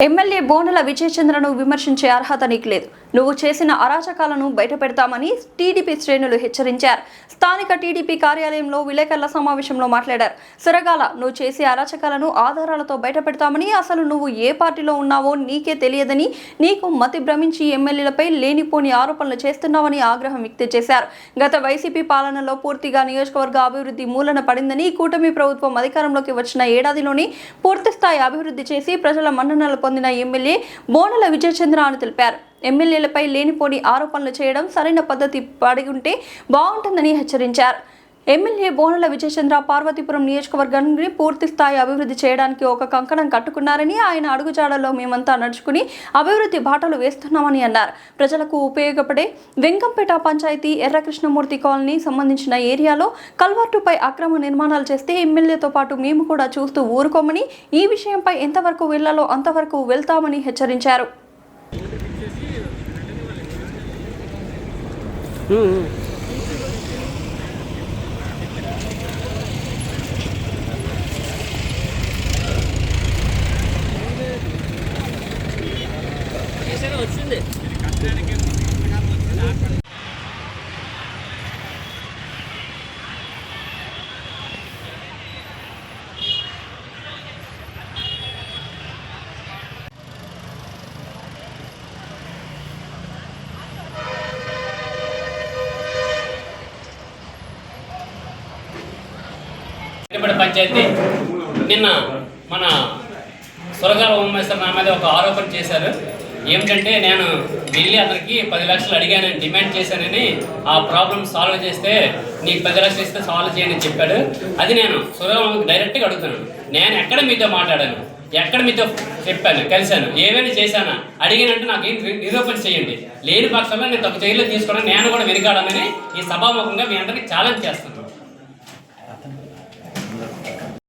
MLA బోనల విజయచంద్రను విమర్శించే అర్హత నీకు లేదు. నువ్వు చేసిన అరాచకాలను బయటపెడతామని టీడీపీ శ్రేణులు హెచ్చరించారు. స్థానిక టీడీపీ కార్యాలయంలో విలేకరుల సమావేశంలో మాట్లాడారు. సురగాల నువ్వు చేసే అరాచకాలను ఆధారాలతో బయటపెడతామని అసలు నువ్వు ఏ పార్టీలో ఉన్నావో నీకే తెలియదని నీకు మతి భ్రమించి ఎమ్మెల్యేలపై లేనిపోని ఆరోపణలు చేస్తున్నావని ఆగ్రహం వ్యక్తం చేశారు. గత వైసీపీ పాలనలో పూర్తిగా నియోజకవర్గ అభివృద్ధి మూలన పడిందని కూటమి ప్రభుత్వం అధికారంలోకి వచ్చిన ఏడాదిలోనే పూర్తిస్థాయి అభివృద్ధి చేసి ప్రజల మన్ననలు పొందిన ఎమ్మెల్యే బోనల విజయచంద్ర అని తెలిపారు. ఎమ్మెల్యేలపై లేనిపోని ఆరోపణలు చేయడం సరైన పద్ధతి పడి ఉంటే బాగుంటుందని హెచ్చరించారు. ఎమ్మెల్యే బోనల విజయచంద్ర పార్వతీపురం నియోజకవర్గాన్ని పూర్తి స్థాయి అభివృద్ధి చేయడానికి ఒక కంకణం కట్టుకున్నారని ఆయన అడుగుజాడలో మేమంతా నడుచుకుని అభివృద్ధి బాటలు వేస్తున్నామని అన్నారు. ప్రజలకు ఉపయోగపడే వెంకంపేట పంచాయతీ ఎర్రకృష్ణమూర్తి కాలనీ సంబంధించిన ఏరియాలో కల్వర్టుపై అక్రమ నిర్మాణాలు చేస్తే ఎమ్మెల్యేతో పాటు మేము కూడా చూస్తూ ఊరుకోమని ఈ విషయంపై ఎంతవరకు వెళ్ళాలో అంతవరకు వెళ్తామని హెచ్చరించారు. うんうん。పంచాయతీ? నిన్న మన సురగాల ఉమ్మేశ్వర నా మీద ఒక ఆరోపణ చేశారు. ఏమిటంటే నేను వెళ్ళి అతనికి పది లక్షలు అడిగానని డిమాండ్ చేశానని ఆ ప్రాబ్లం సాల్వ్ చేస్తే నీకు పది లక్షలు ఇస్తే సాల్వ్ చేయని చెప్పాడు. అది నేను సురగాల డైరెక్ట్గా అడుగుతున్నాను. నేను ఎక్కడ మీతో మాట్లాడాను? ఎక్కడ మీతో చెప్పాను? కలిశాను. ఏమైనా చేశానా? అడిగినట్టు నాకు ఏం నిరూపణ చేయండి. లేని పక్షంలో నేను తప్పు చర్యలు తీసుకోవడం నేను కూడా వెనుకాడమని ఈ సభాముఖంగా మీ అందరికీ ఛాలెంజ్ చేస్తాను